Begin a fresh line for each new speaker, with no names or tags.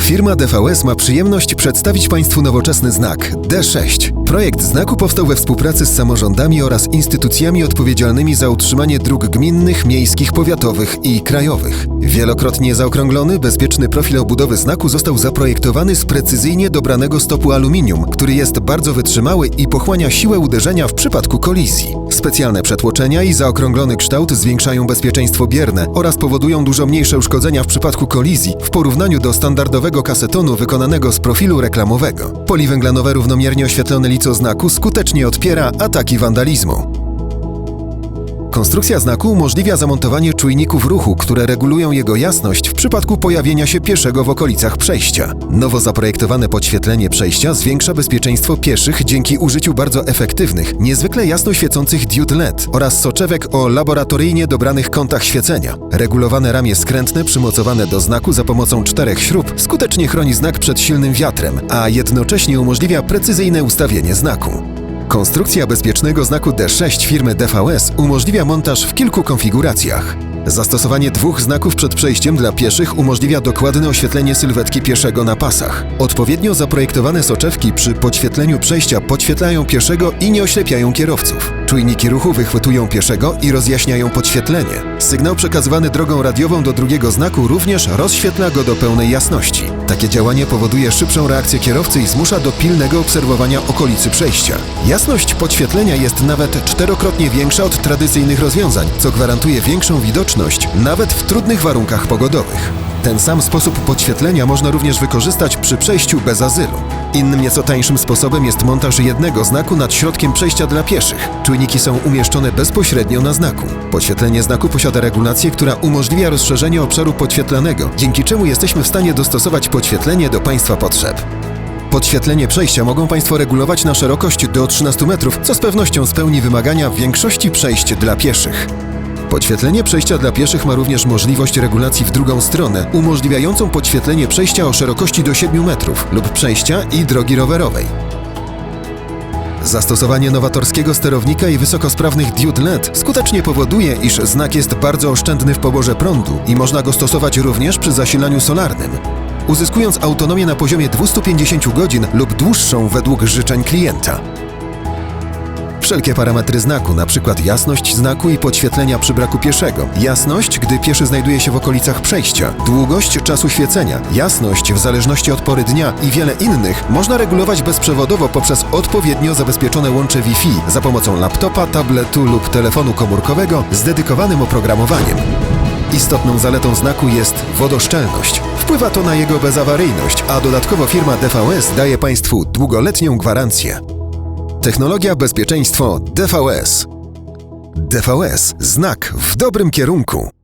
Firma DVS ma przyjemność przedstawić Państwu nowoczesny znak D6. Projekt znaku powstał we współpracy z samorządami oraz instytucjami odpowiedzialnymi za utrzymanie dróg gminnych, miejskich, powiatowych i krajowych. Wielokrotnie zaokrąglony, bezpieczny profil obudowy znaku został zaprojektowany z precyzyjnie dobranego stopu aluminium, który jest bardzo wytrzymały i pochłania siłę uderzenia w przypadku kolizji. Specjalne przetłoczenia i zaokrąglony kształt zwiększają bezpieczeństwo bierne oraz powodują dużo mniejsze uszkodzenia w przypadku kolizji w porównaniu do standardowego kasetonu wykonanego z profilu reklamowego. Poliwęglanowe równomiernie oświetlone lico znaku skutecznie odpiera ataki wandalizmu. Konstrukcja znaku umożliwia zamontowanie czujników ruchu, które regulują jego jasność w przypadku pojawienia się pieszego w okolicach przejścia. Nowo zaprojektowane podświetlenie przejścia zwiększa bezpieczeństwo pieszych dzięki użyciu bardzo efektywnych, niezwykle jasno świecących diod LED oraz soczewek o laboratoryjnie dobranych kątach świecenia. Regulowane ramię skrętne przymocowane do znaku za pomocą czterech śrub skutecznie chroni znak przed silnym wiatrem, a jednocześnie umożliwia precyzyjne ustawienie znaku. Konstrukcja bezpiecznego znaku D6 firmy DVS umożliwia montaż w kilku konfiguracjach. Zastosowanie dwóch znaków przed przejściem dla pieszych umożliwia dokładne oświetlenie sylwetki pieszego na pasach. Odpowiednio zaprojektowane soczewki przy podświetleniu przejścia podświetlają pieszego i nie oślepiają kierowców. Czujniki ruchu wychwytują pieszego i rozjaśniają podświetlenie. Sygnał przekazywany drogą radiową do drugiego znaku również rozświetla go do pełnej jasności. Takie działanie powoduje szybszą reakcję kierowcy i zmusza do pilnego obserwowania okolicy przejścia. Jasność podświetlenia jest nawet czterokrotnie większa od tradycyjnych rozwiązań, co gwarantuje większą widoczność nawet w trudnych warunkach pogodowych. Ten sam sposób podświetlenia można również wykorzystać przy przejściu bez azylu. Innym nieco tańszym sposobem jest montaż jednego znaku nad środkiem przejścia dla pieszych. Czujniki są umieszczone bezpośrednio na znaku. Podświetlenie znaku posiada regulację, która umożliwia rozszerzenie obszaru podświetlanego, dzięki czemu jesteśmy w stanie dostosować podświetlenie do Państwa potrzeb. Podświetlenie przejścia mogą Państwo regulować na szerokość do 13 metrów, co z pewnością spełni wymagania większości przejść dla pieszych. Podświetlenie przejścia dla pieszych ma również możliwość regulacji w drugą stronę, umożliwiającą podświetlenie przejścia o szerokości do 7 metrów lub przejścia i drogi rowerowej. Zastosowanie nowatorskiego sterownika i wysokosprawnych diod LED skutecznie powoduje, iż znak jest bardzo oszczędny w poborze prądu i można go stosować również przy zasilaniu solarnym, uzyskując autonomię na poziomie 250 godzin lub dłuższą według życzeń klienta. Wszelkie parametry znaku, np. jasność znaku i podświetlenia przy braku pieszego, jasność, gdy pieszy znajduje się w okolicach przejścia, długość czasu świecenia, jasność w zależności od pory dnia i wiele innych można regulować bezprzewodowo poprzez odpowiednio zabezpieczone łącze Wi-Fi za pomocą laptopa, tabletu lub telefonu komórkowego z dedykowanym oprogramowaniem. Istotną zaletą znaku jest wodoszczelność. Wpływa to na jego bezawaryjność, a dodatkowo firma DVS daje Państwu długoletnią gwarancję. Technologia bezpieczeństwo DVS. DVS znak w dobrym kierunku.